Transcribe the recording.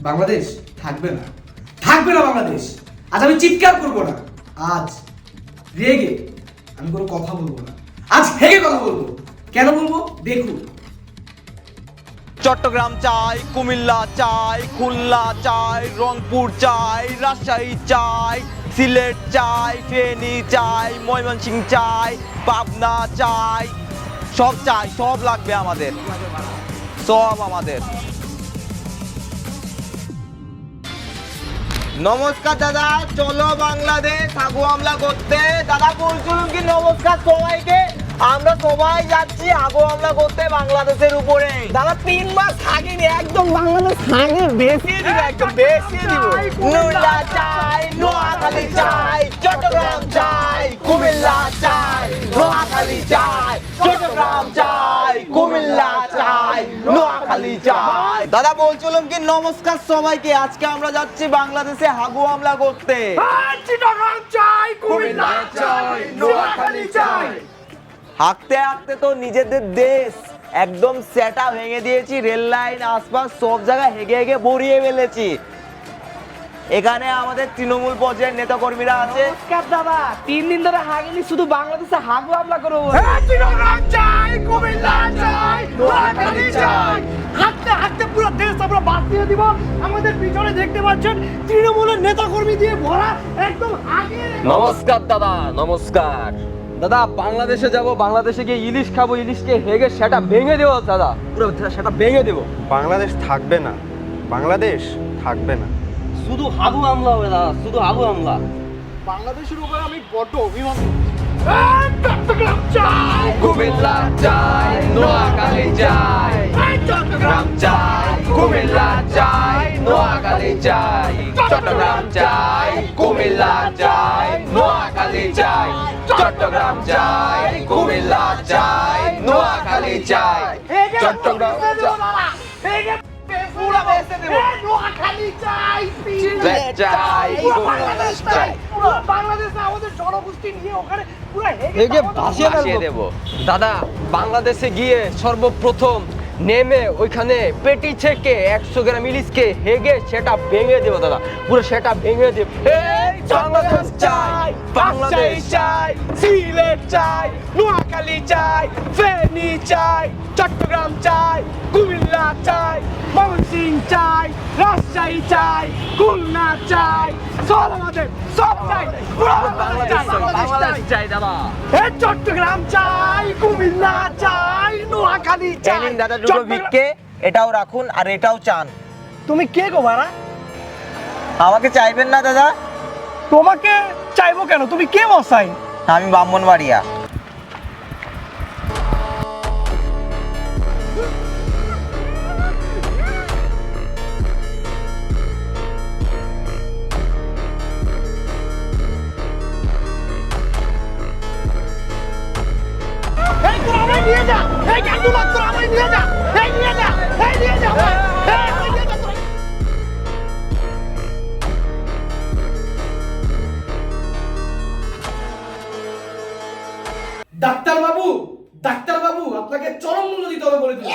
বাংলাদেশ থাকবে না। থাকবে না বাংলাদেশ। আজ আমি চিৎকার করব না। আজ রেগে আমি কোনো কথা বলব না। আজ হেগে কথা বলব। কেন বলব? দেখুন। চট্টগ্রাম চাই, কুমিল্লা চাই, খুলনা চাই, রংপুর চাই, রাজশাহী চাই, সিলেট চাই, ফেনী চাই, ময়মনসিংহ চাই, পাবনা চাই। সব চাই, সব লাগবে আমাদের। সব আমাদের। নমস্কার দাদা, চলো বাংলাদেশ হাগু হামলা করতে। দাদা বলছিলাম কি, নমস্কার সবাইকে। আমরা সবাই যাচ্ছি হাগু হামলা করতে বাংলাদেশের উপরে। দাদা, তিন মাস থাকিনি, একদম বাংলাদেশ থাকে বেশিয়ে দিব, একদম বেশি দিব। নুলা চাই, নোয়াখালী চাই, চট্টগ্রাম চাই, কুমিল্লা চাই, নোয়াখালী চাই, চট্টগ্রাম চাই, কুমিল্লা চাই নোয়াখালী চাই। দাদা বলছিলাম কি নমস্কার সবাইকে। আজকে আমরা যাচ্ছি বাংলাদেশে হাগু হামলা করতে। হাঁকতে হাঁকতে তো নিজেদের দেশ একদম সেটা ভেঙে দিয়েছি রেল লাইন আশপাশ সব জায়গায় হেগে হেগে ভরিয়ে ফেলেছি। এখানে আমাদের তৃণমূল পর্যায়ের নেতা কর্মীরা আছে। নমস্কার দাদা তিন দিন ধরে হাগিনি শুধু বাংলাদেশে হাগু হামলা করব হাঁটতে হাঁটতে পুরো দেশ আমরা বাদ দিয়ে দিব। আমাদের পিছনে দেখতে পাচ্ছেন তৃণমূলের নেতাকর্মী দিয়ে ভরা একদম আগে। নমস্কার দাদা নমস্কার। দাদা বাংলাদেশে যাব বাংলাদেশে গিয়ে ইলিশ খাব ইলিশকে হেগে সেটা ভেঙে দেবো দাদা। পুরো সেটা ভেঙে দেবো। বাংলাদেশ থাকবে না। বাংলাদেশ থাকবে না। শুধু হাবু আমলা হবে দাদা শুধু হাবু আমলা বাংলাদেশের উপরে আমি বড্ড অভিমান চাই। কুমিল্লা চাই নোয়াখালী চাই। কুমিল্লা চাই নোয়াখালী চাই চট্টগ্রাম চাই কুমিল্লা চাই নোয়াখালী চাই চট্টগ্রাম চাই কুমিল্লা চাই নোয়াখালী চাই চট্টগ্রাম দাদা বাংলাদেশে গিয়ে সর্বপ্রথম নেমে ওইখানে পেটি থেকে একশো গ্রাম ইলিশকে হেগে সেটা ভেঙে দেবো দাদা। পুরো সেটা ভেঙে দেবো। বাংলাদেশ চাই বাংলাদেশ চাই সিলেট চাই নোয়াখালী চাই ফেনী চাই চট্টগ্রাম চাই কুমিল্লা চাই ময়মনসিংহ চাই রাজশাহী চাই খুলনা চাই সব আমাদের সব চাই। বাংলাদেশ চাই বাংলাদেশ চাই দাদা। এই চট্টগ্রাম চাই কুমিল্লা চাই নোয়াখালী চাই নিন দাদা দুটো ভিক্ষে এটাও রাখুন আর এটাও চান। তুমি কে গো ভাড়া? আমাকে চাইবেন না দাদা। তোমাকে চাইব কেন? তুমি কে মশাই? আমি ব্রাহ্মণবাড়িয়া। এই গান্দু লোক তোরা আমায় নিয়ে যা। এই নিয়ে যা এই নিয়ে যা এই নিয়ে যা ডাক্তার বাবু ডাক্তার বাবু আপনাকে চরম মূল্য দিতে হবে বলে দিলাম।